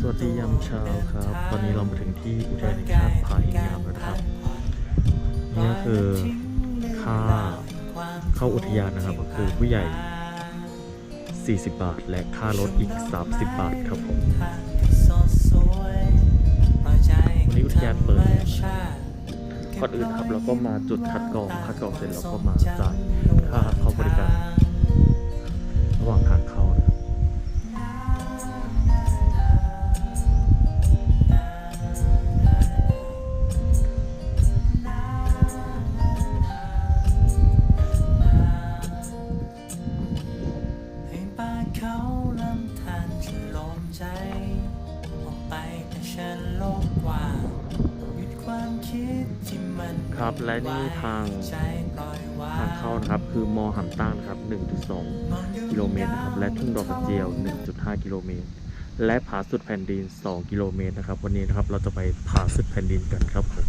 สวัสดียามเช้าครับ ตอนนี้เรามาถึงที่อุทยานแห่งชาติผาหินงามแล้วนะครับ นี่คือค่าเข้าอุทยานนะครับ ก็คือผู้ใหญ่ 40 บาท และค่ารถอีก 30 บาทครับผมวันนี้อุทยานเปิดก่อนอื่นครับเราก็มาจุดคัดกรองคัดกรองเสร็จเราก็มาจ่ายค่าเข้าบริการ ใจ ออกไปแต่ฉันโลกกว้างหยุดความคิดที่มันครับและนี่ทางใจปล่อยวางทางเข้านะครับ คือมอหำตั้งนะครับ 1.2 กิโลเมตรนะครับ และทุ่งดอกกระเจียว 1.5 กิโลเมตร และผาสุดแผ่นดิน 2 กิโลเมตรนะครับ วันนี้นะครับเราจะไปผาสุดแผ่นดินกันครับผม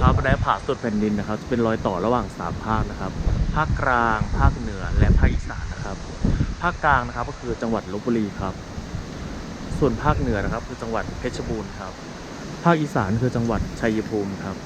ครับและผาสุดแผ่นดินนะครับ จะเป็นรอยต่อระหว่าง 3 ภาคนะครับ ภาคกลาง ภาคเหนือ และภาคอีสานนะครับ ภาคกลางนะครับ ก็คือจังหวัดลบบุรีครับ ส่วนภาคเหนือนะครับ คือจังหวัดเพชรบูรณ์ครับ ภาคอีสานคือจังหวัดชัยภูมิครับ